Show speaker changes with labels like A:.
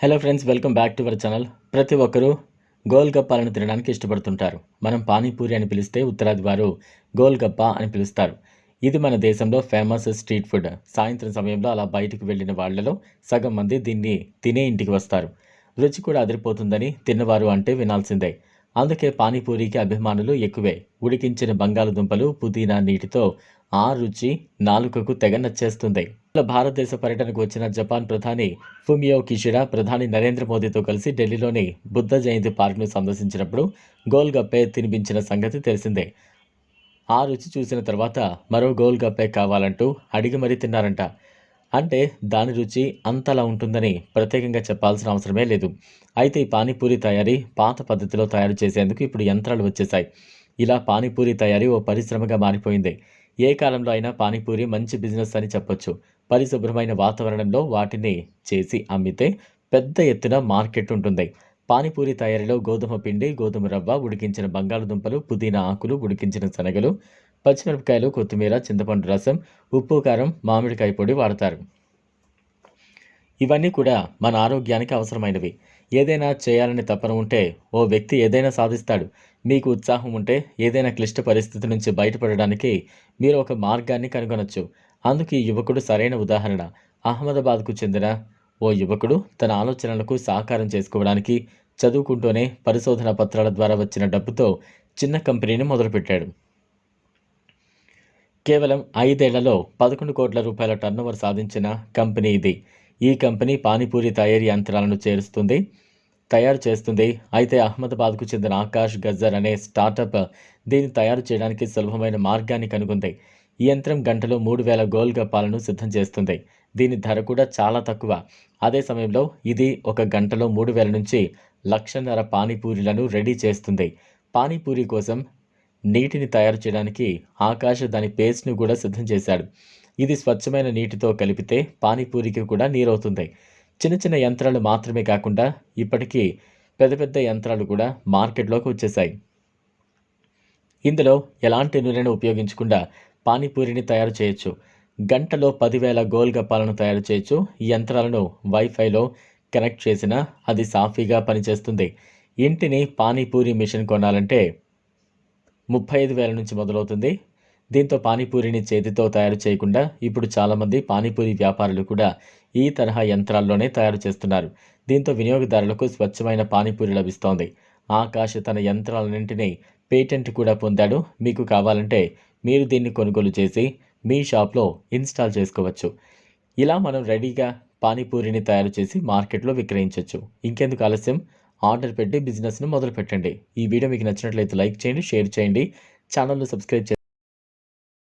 A: Hello friends welcome back to our channel ప్రతి ఒక్కరూ గోల్గప్పాలను తినడానికి ఇష్టపడుతుంటారు. మనం పానీపూరి అని పిలిస్తే ఉత్తరాది వారు గోల్గప్ప అని పిలుస్తారు. ఇది మన దేశంలో ఫేమస్ స్ట్రీట్ ఫుడ్ సాయంత్రం సమయంలో అలా బయటకు వెళ్ళిన వాళ్ళలో సగం మంది దీన్ని తినే ఇంటికి వస్తారు. రుచి కూడా అదిరిపోతుందని తిన్నవారు అంటే వినాల్సిందే. అందుకే పానీపూరికి అభిమానులు ఎక్కువే. ఉడికించిన బంగాళదుంపలు పుదీనా నీటితో ఆ రుచి నాలుకకు తెగ నచ్చేస్తుంది. భారతదేశ పర్యటనకు వచ్చిన జపాన్ ప్రధాని ఫుమియో కిషిడా ప్రధాని నరేంద్ర మోదీతో కలిసి ఢిల్లీలోని బుద్ధ జయంతి పార్క్ను సందర్శించినప్పుడు గోల్ గప్పే తినిపించిన సంగతి తెలిసిందే. ఆ రుచి చూసిన తర్వాత మరో గోల్ గప్పే కావాలంటూ అడిగి మరీ తిన్నారంట. అంటే దాని రుచి అంతలా ఉంటుందని ప్రత్యేకంగా చెప్పాల్సిన అవసరమే లేదు. అయితే ఈ పానీపూరి తయారీ పాత పద్ధతిలో తయారు చేసేందుకు ఇప్పుడు యంత్రాలు వచ్చేసాయి ఇలా పానీపూరి తయారీ ఓ పరిశ్రమగా మారిపోయింది. ఏ కాలంలో అయినా పానీపూరి మంచి బిజినెస్ అని చెప్పొచ్చు. పరిశుభ్రమైన వాతావరణంలో వాటిని చేసి అమ్మితే పెద్ద ఎత్తున మార్కెట్ ఉంటుంది. పానీపూరి తయారీలో గోధుమ పిండి గోధుమ రవ్వ ఉడికించిన బంగాళదుంపలు పుదీనా ఆకులు ఉడికించిన శనగలు పచ్చిమిరపకాయలు కొత్తిమీర చింతపండు రసం ఉప్పు కారం మామిడికాయ పొడి వాడతారు. ఇవన్నీ కూడా మన ఆరోగ్యానికి అవసరమైనవి. ఏదైనా చేయాలని తపన ఉంటే ఓ వ్యక్తి ఏదైనా సాధిస్తాడు. మీకు ఉత్సాహం ఉంటే ఏదైనా క్లిష్ట పరిస్థితి నుంచి బయటపడడానికి మీరు ఒక మార్గాన్ని కనుగొనొచ్చు. అందుకు ఈ యువకుడు సరైన ఉదాహరణ. అహ్మదాబాద్కు చెందిన ఓ యువకుడు తన ఆలోచనలకు సాకారం చేసుకోవడానికి చదువుకుంటూనే పరిశోధన పత్రాల ద్వారా వచ్చిన డబ్బుతో చిన్న కంపెనీని మొదలుపెట్టాడు. కేవలం ఐదేళ్ళలో పదకొండు కోట్ల రూపాయల టర్నోవర్ సాధించిన కంపెనీ ఇది. ఈ కంపెనీ పానీపూరి తయారీ యంత్రాలను చేరుస్తుంది. తయారు చేస్తుంది. అయితే అహ్మదాబాద్కు చెందిన ఆకాష్ గజ్జర్ అనే స్టార్టప్ దీన్ని తయారు చేయడానికి సులభమైన మార్గాన్ని కనుగొంది. ఈ యంత్రం గంటలో మూడు వేల గోల్ గప్పాలను సిద్ధం చేస్తుంది. దీని ధర కూడా చాలా తక్కువ. అదే సమయంలో ఇది ఒక గంటలో మూడు వేల నుంచి లక్షన్నర పానీపూరీలను రెడీ చేస్తుంది. పానీపూరి కోసం నీటిని తయారు చేయడానికి ఆకాశ దాని పేస్ట్ను కూడా సిద్ధం చేశాడు. ఇది స్వచ్ఛమైన నీటితో కలిపితే పానీపూరికి కూడా నీరవుతుంది. చిన్న చిన్న యంత్రాలు మాత్రమే కాకుండా ఇప్పటికీ పెద్ద పెద్ద యంత్రాలు కూడా మార్కెట్లోకి వచ్చేసాయి ఇందులో ఎలాంటి నూనెను ఉపయోగించకుండా పానీపూరిని తయారు చేయొచ్చు. గంటలో పదివేల గోల్గప్పాలను తయారు చేయొచ్చు. ఈ యంత్రాలను వైఫైలో కనెక్ట్ చేసినా అది సాఫీగా పనిచేస్తుంది. ఇంటిని పానీపూరి మిషన్ కొనాలంటే ముప్పై ఐదు వేల నుంచి మొదలవుతుంది. దీంతో పానీపూరిని చేతితో తయారు చేయకుండా ఇప్పుడు చాలామంది పానీపూరి వ్యాపారులు కూడా ఈ తరహా యంత్రాల్లోనే తయారు చేస్తున్నారు. దీంతో వినియోగదారులకు స్వచ్ఛమైన పానీపూరి లభిస్తోంది. ఆకాశ తన యంత్రాలన్నింటినీ పేటెంట్ కూడా పొందాడు. మీకు కావాలంటే మీరు దీన్ని కొనుగోలు చేసి మీ షాప్లో ఇన్స్టాల్ చేసుకోవచ్చు. ఇలా మనం రెడీగా పానీపూరిని తయారు చేసి మార్కెట్లో విక్రయించవచ్చు ఇంకెందుకు ఆలస్యం? ఆర్డర్ పెట్టి బిజినెస్ను మొదలు పెట్టండి ఈ వీడియో మీకు నచ్చినట్లయితే లైక్ చేయండి షేర్ చేయండి. ఛానల్ను సబ్స్క్రైబ్ చేయండి